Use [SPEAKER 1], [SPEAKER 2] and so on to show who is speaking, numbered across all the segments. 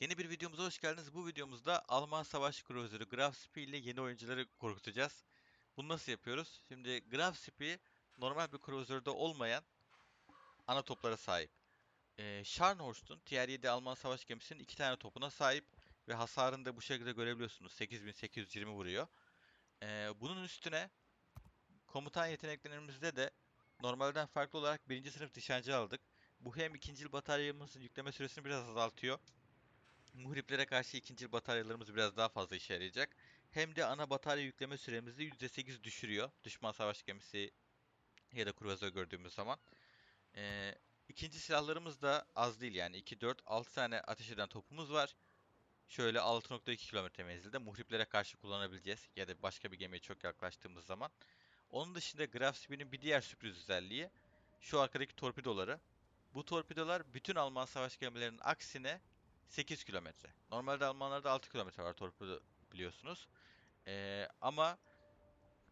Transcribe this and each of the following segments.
[SPEAKER 1] Yeni bir videomuza hoş geldiniz. Bu videomuzda Alman Savaş Cruiser'ı Graf Spee ile yeni oyuncuları korkutacağız. Bunu nasıl yapıyoruz? Şimdi Graf Spee normal bir cruiser'da olmayan ana toplara sahip. Ee, Scharnhorst'un TR-7 Alman savaş gemisinin iki tane topuna sahip ve hasarını da bu şekilde görebiliyorsunuz. 8820 vuruyor. Ee, bunun üstüne komutan yeteneklerimizde de normalden farklı olarak birinci sınıf nişancı aldık. Bu hem ikinci bataryamızın yükleme süresini biraz azaltıyor. Muhriplere karşı ikinci bataryalarımız biraz daha fazla işe yarayacak. Hem de ana batarya yükleme süremizi %8 düşürüyor. Düşman savaş gemisi ya da kruvazör gördüğümüz zaman. Ee, ikinci silahlarımız da az değil yani. 2, 4, 6 tane ateş eden topumuz var. Şöyle 6.2 kilometre menzilde muhriplere karşı kullanabileceğiz. Ya da başka bir gemiye çok yaklaştığımız zaman. Onun dışında Graf Speed'in bir diğer sürpriz özelliği şu arkadaki torpidoları. Bu torpidolar bütün Alman savaş gemilerinin aksine 8 kilometre. Normalde Almanlarda 6 kilometre var torpido biliyorsunuz. Ee, ama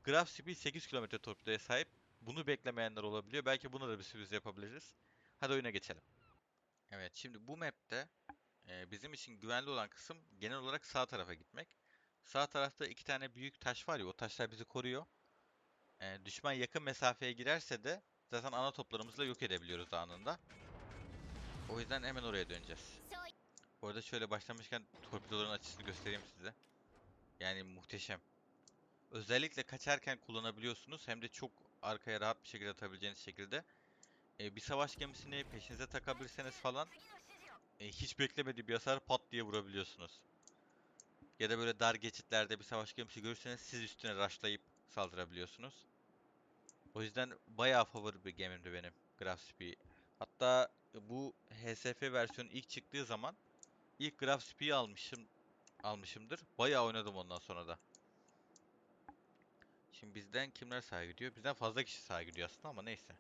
[SPEAKER 1] Graf Speed 8 kilometre torpidoya sahip. Bunu beklemeyenler olabiliyor. Belki buna da bir sürpriz yapabiliriz. Hadi oyuna geçelim. Evet şimdi bu map'te e, bizim için güvenli olan kısım genel olarak sağ tarafa gitmek. Sağ tarafta iki tane büyük taş var ya o taşlar bizi koruyor. E, düşman yakın mesafeye girerse de zaten ana toplarımızla yok edebiliyoruz anında. O yüzden hemen oraya döneceğiz. Bu arada şöyle başlamışken torpidoların açısını göstereyim size. Yani muhteşem. Özellikle kaçarken kullanabiliyorsunuz. Hem de çok arkaya rahat bir şekilde atabileceğiniz şekilde. Ee, bir savaş gemisini peşinize takabilirseniz falan e, hiç beklemediği bir hasar pat diye vurabiliyorsunuz. Ya da böyle dar geçitlerde bir savaş gemisi görürseniz siz üstüne rushlayıp saldırabiliyorsunuz. O yüzden bayağı favori bir gemimdi benim Graf. Hatta bu HSF versiyonu ilk çıktığı zaman ilk Graf Spee'yi almışım almışımdır. Bayağı oynadım ondan sonra da. Şimdi bizden kimler sağa gidiyor? Bizden fazla kişi sağa gidiyor aslında ama neyse.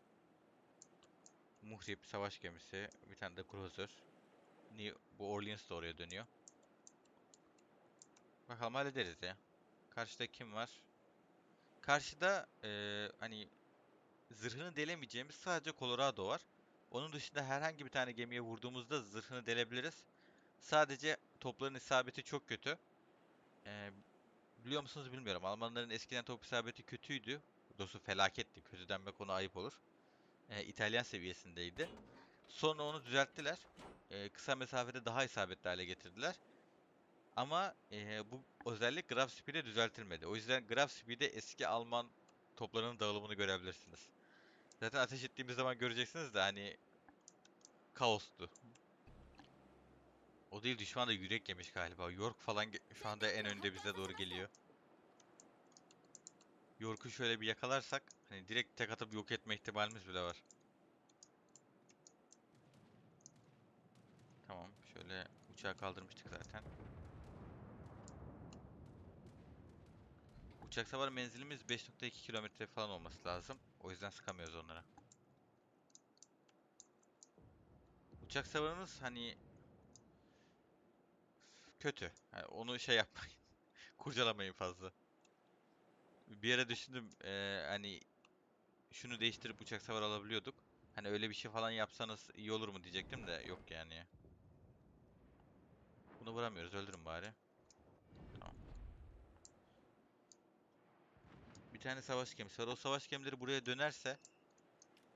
[SPEAKER 1] Muhrip savaş gemisi, bir tane de cruiser. New, bu Orleans da oraya dönüyor. Bakalım hallederiz ya. Karşıda kim var? Karşıda eee, hani zırhını delemeyeceğimiz sadece Colorado var. Onun dışında herhangi bir tane gemiye vurduğumuzda zırhını delebiliriz. Sadece topların isabeti çok kötü. Ee, biliyor musunuz bilmiyorum. Almanların eskiden top isabeti kötüydü. Doğrusu felaketti. Kötü denmek ona ayıp olur. Ee, İtalyan seviyesindeydi. Sonra onu düzelttiler. Ee, kısa mesafede daha isabetli hale getirdiler. Ama ee, bu özellik Graf Speed'e düzeltilmedi. O yüzden Graf Speed'e eski Alman toplarının dağılımını görebilirsiniz. Zaten ateş ettiğimiz zaman göreceksiniz de hani kaostu. O değil düşman da yürek yemiş galiba. York falan şu anda en önde bize doğru geliyor. York'u şöyle bir yakalarsak hani direkt tek atıp yok etme ihtimalimiz bile var. Tamam şöyle uçağı kaldırmıştık zaten. Uçak savar menzilimiz 5.2 kilometre falan olması lazım. O yüzden sıkamıyoruz onlara. Uçak savarımız hani kötü. Yani onu şey yapmayın. Kurcalamayın fazla. Bir yere düşündüm eee, hani şunu değiştirip uçak savar alabiliyorduk. Hani öyle bir şey falan yapsanız iyi olur mu diyecektim de yok yani. Bunu vuramıyoruz. Öldürün bari. Tamam. Bir tane savaş gemisi var. O savaş gemileri buraya dönerse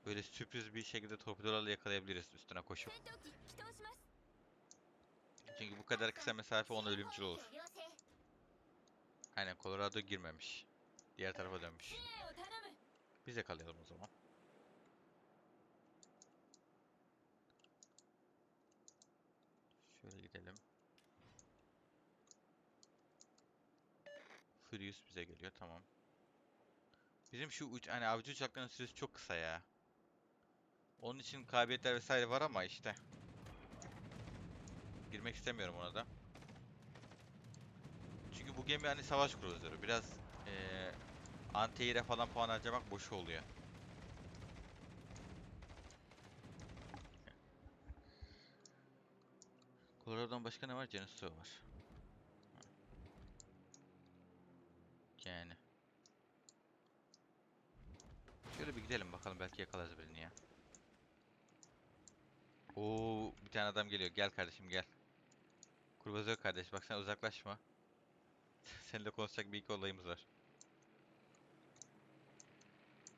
[SPEAKER 1] böyle sürpriz bir şekilde torpidolarla yakalayabiliriz üstüne koşup. Çünkü bu kadar kısa mesafe ona ölümcül olur. Aynen Colorado girmemiş. Diğer tarafa dönmüş. Biz de kalayalım o zaman. Şöyle gidelim. Furious bize geliyor tamam. Bizim şu uç hani avcı uçakların süresi çok kısa ya. Onun için kabiliyetler vesaire var ama işte. Girmek istemiyorum ona da. Çünkü bu gemi hani savaş kruzları. Biraz eee anti falan puan harcamak boşu oluyor. Colorado'dan başka ne var? Genesis var. Yani. Şöyle bir gidelim bakalım belki yakalarız birini ya. Oo bir tane adam geliyor. Gel kardeşim gel. Kruvazör kardeş bak sen uzaklaşma. Seninle konuşacak bir iki olayımız var.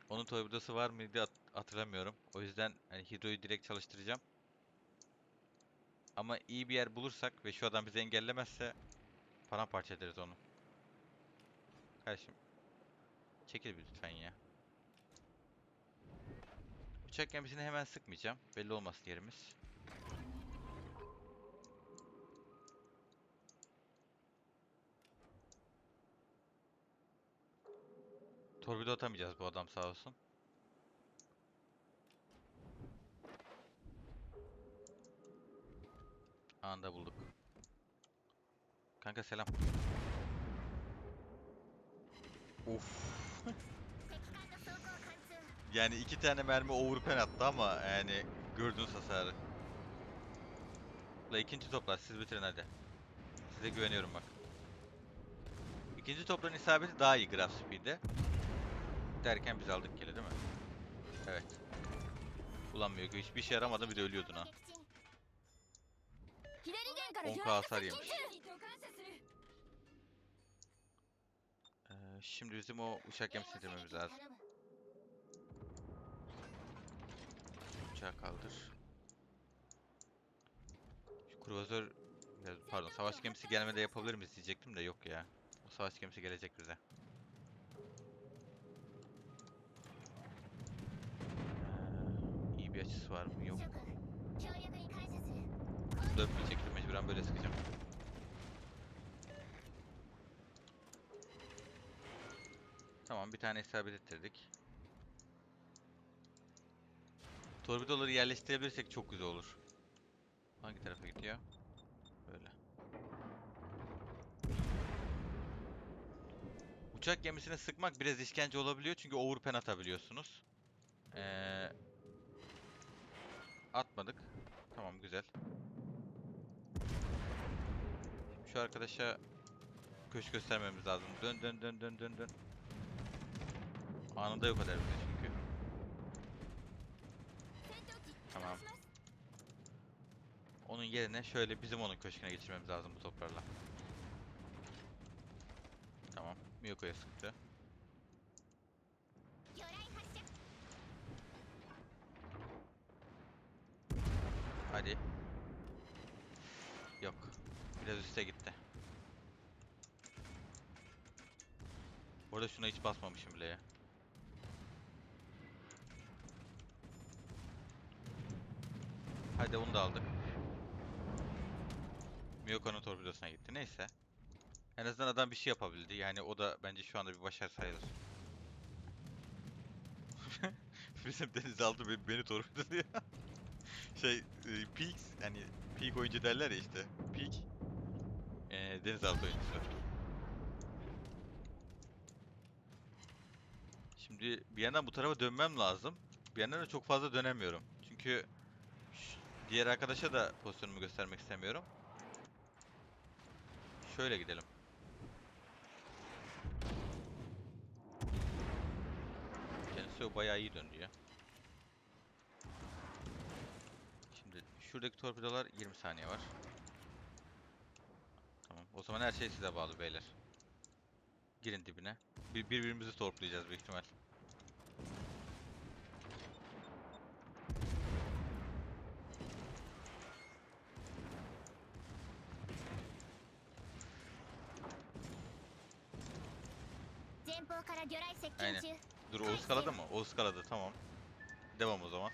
[SPEAKER 1] Onun torpidosu var mıydı hat- hatırlamıyorum. O yüzden hani hidroyu direkt çalıştıracağım. Ama iyi bir yer bulursak ve şu adam bizi engellemezse paramparça ederiz onu. Kardeşim çekil bir lütfen ya. Uçak gemisini hemen sıkmayacağım. Belli olmasın yerimiz. Torpido atamayacağız bu adam sağ olsun. Anında bulduk. Kanka selam. Of. Yani iki tane mermi overpen attı ama yani gördüğünüz hasarı. La ikinci toplar siz bitirin hadi. Size güveniyorum bak. İkinci topların isabeti daha iyi graph speed'e. Derken biz aldık gele değil mi? Evet. Ulan Miyogo hiçbir işe yaramadı bir de ölüyordun ha. 10k hasar yemiş. Ee, şimdi bizim o uçak gemisini indirmemiz lazım. Uçağı kaldır. Şu kruvazör pardon savaş gemisi gelmede yapabilir miyiz diyecektim de yok ya. O savaş gemisi gelecek bize. Ee, iyi bir açısı var mı? Yok. Bir şekilde mecburen böyle sıkacağım. Tamam bir tane isabet ettirdik. Torpidoları yerleştirebilirsek çok güzel olur. Hangi tarafa gidiyor? Böyle. Uçak gemisine sıkmak biraz işkence olabiliyor çünkü overpen atabiliyorsunuz. Ee, atmadık. Tamam güzel. Şimdi şu arkadaşa köşk göstermemiz lazım. Dön dön dön dön dön dön. Anında yok eder bizi çünkü. Tamam. Onun yerine şöyle bizim onun köşküne geçirmemiz lazım bu toplarla. Tamam. Miyoko'ya sıktı. Hadi. Yok. Biraz üste gitti. Bu şuna hiç basmamışım bile ya. Hadi onu da aldık. Miyoko'nun torpidosuna gitti. Neyse. En azından adam bir şey yapabildi. Yani o da bence şu anda bir başarı sayılır. Bizim denizaltı beni, beni torpidoluyor. şey, e, Peaks, hani Peak oyuncu derler ya işte. Peak, e, denizaltı oyuncusu. Şimdi bir yandan bu tarafa dönmem lazım. Bir yandan da çok fazla dönemiyorum. Çünkü diğer arkadaşa da pozisyonumu göstermek istemiyorum. Şöyle gidelim. Kendisi o bayağı iyi döndü ya. Şimdi şuradaki torpidolar 20 saniye var. Tamam. O zaman her şey size bağlı beyler. Girin dibine. Bir, birbirimizi torplayacağız büyük ihtimal. Aynen. Dur o ıskaladı mı? O ıskaladı tamam. Devam o zaman.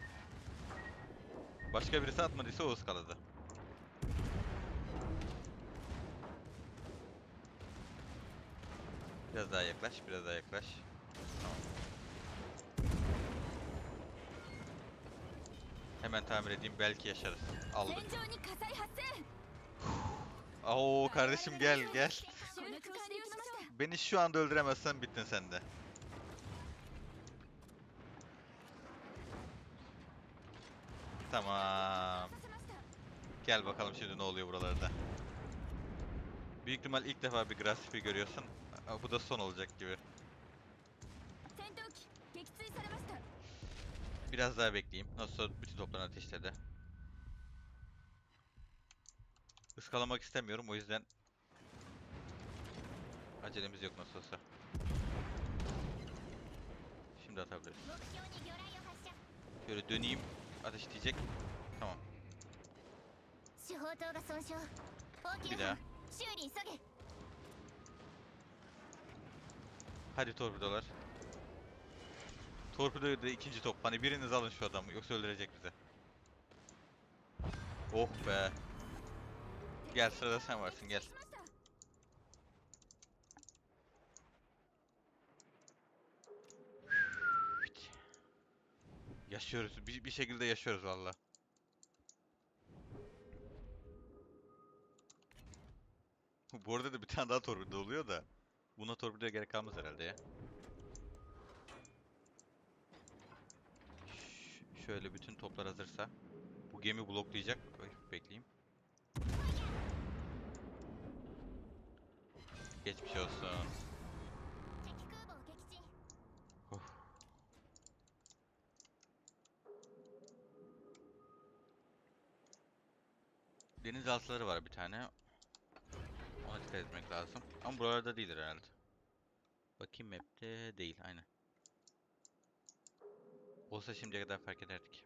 [SPEAKER 1] Başka birisi atmadıysa o ıskaladı. Biraz daha yaklaş, biraz daha yaklaş. Tamam. Hemen tamir edeyim belki yaşarız. Aldık. Oo kardeşim gel gel. Beni şu anda öldüremezsen bittin sen de. Tamam. Gel bakalım şimdi ne oluyor buralarda. Büyük ihtimal ilk defa bir grafifi görüyorsun. Bu da son olacak gibi. Biraz daha bekleyeyim. Nasıl bütün toplarını ateşledi. Iskalamak istemiyorum o yüzden acelemiz yok nasıl olsa. Şimdi atabiliriz. Şöyle döneyim ateşleyecek. Tamam. Bir daha. Hadi torpidolar. Torpidoyu da ikinci top. Hani biriniz alın şu adamı yoksa öldürecek bizi. Oh be. Gel sırada sen varsın gel. Yaşıyoruz. Bir, bir şekilde yaşıyoruz valla. Bu arada da bir tane daha torpido oluyor da. Buna torpidoya gerek kalmaz herhalde ya. Ş- şöyle bütün toplar hazırsa. Bu gemi bloklayacak. Bek- Bekleyeyim. Geçmiş olsun. Denizaltıları var bir tane. Ona dikkat etmek lazım. Ama buralarda değildir herhalde. Bakayım map'te değil aynen. Olsa şimdiye kadar fark ederdik.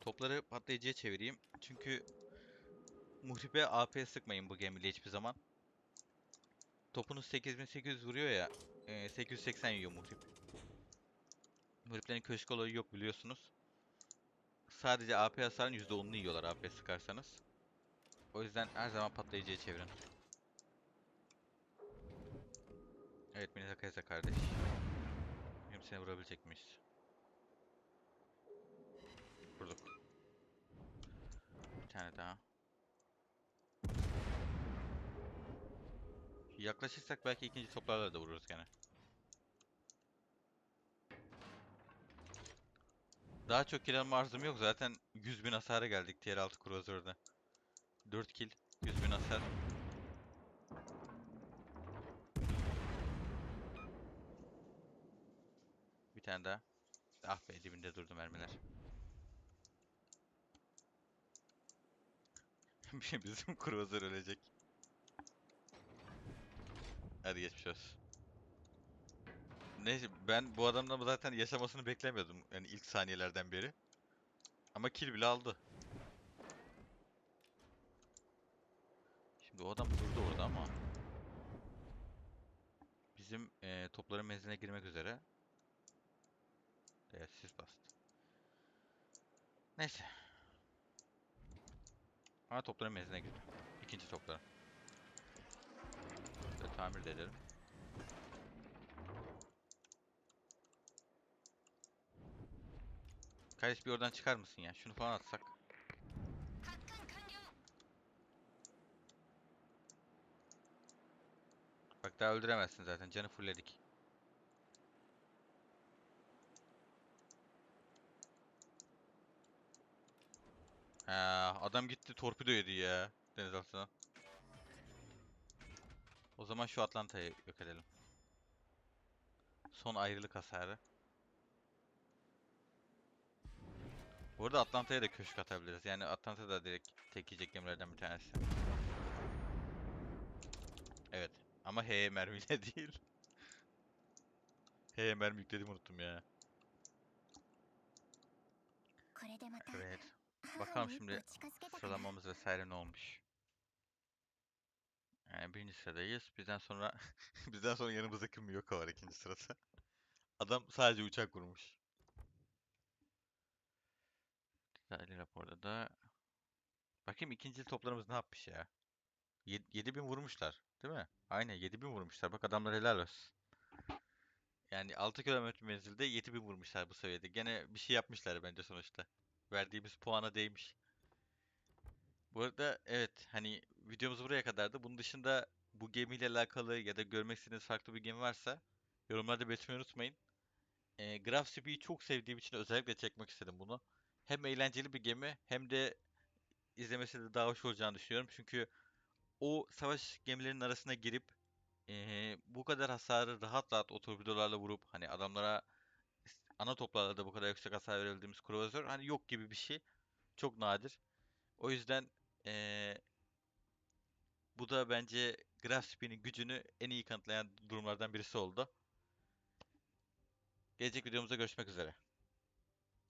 [SPEAKER 1] Topları patlayıcıya çevireyim. Çünkü muhribe AP sıkmayın bu gemiyle hiçbir zaman. Topunuz 8800 vuruyor ya. e, 880 yiyor muhrip. Muhriplerin köşk olayı yok biliyorsunuz. Sadece AP hasarın %10'unu yiyorlar AP sıkarsanız. O yüzden her zaman patlayıcıya çevirin. Evet Mineta Kaysa kardeş. Hem seni vurabilecek miyiz? Vurduk. Bir tane daha. Yaklaşırsak belki ikinci toplarla da vururuz gene. Daha çok kill alma arzum yok zaten 100 bin hasara geldik tier 6 Cruiser'da. 4 kill, 100 bin hasar. Bir tane daha. Ah be dibinde durdu mermiler. Bizim Cruiser ölecek. Hadi geçmiş olsun. Neyse ben bu adamdan zaten yaşamasını beklemiyordum yani ilk saniyelerden beri. Ama kill bile aldı. Şimdi o adam durdu orada ama bizim eee, topların menziline girmek üzere. Evet siz bastı. Neyse. Ama topların menziline girdi. İkinci topların. Şöyle tamir de edelim. Kardeş bir oradan çıkar mısın ya? Şunu falan atsak. Bak daha öldüremezsin zaten. Canı fullledik. Ha, adam gitti torpido yedi ya denizaltına. O zaman şu Atlanta'yı yok edelim. Son ayrılık hasarı. Bu arada Atlanta'ya da köşk atabiliriz. Yani Atlanta da direkt tekecek gemilerden bir tanesi. Evet. Ama H mermiyle değil. H mermi yükledim unuttum ya. Evet. Bakalım şimdi sıralamamız vesaire ne olmuş. Yani birinci sıradayız. Bizden sonra bizden sonra yanımızda kim yok var ikinci sırada. Adam sadece uçak vurmuş. Detaylı raporda da bakayım ikinci toplarımız ne yapmış ya. 7000 vurmuşlar, değil mi? Aynen 7000 vurmuşlar. Bak adamlar helal olsun. Yani 6 kilometre menzilde 7000 vurmuşlar bu seviyede. Gene bir şey yapmışlar bence sonuçta. Verdiğimiz puana değmiş. Bu arada evet hani videomuz buraya kadardı. Bunun dışında bu gemiyle alakalı ya da görmek istediğiniz farklı bir gemi varsa yorumlarda belirtmeyi unutmayın. Ee, Graph CP'yi çok sevdiğim için özellikle çekmek istedim bunu. Hem eğlenceli bir gemi hem de izlemesi de daha hoş olacağını düşünüyorum. Çünkü o savaş gemilerinin arasına girip eee, bu kadar hasarı rahat rahat o torpidolarla vurup hani adamlara ana toplarla da bu kadar yüksek hasar verebildiğimiz cruiser hani yok gibi bir şey. Çok nadir. O yüzden eee, bu da bence Graph Speed'in gücünü en iyi kanıtlayan durumlardan birisi oldu. Gelecek videomuzda görüşmek üzere.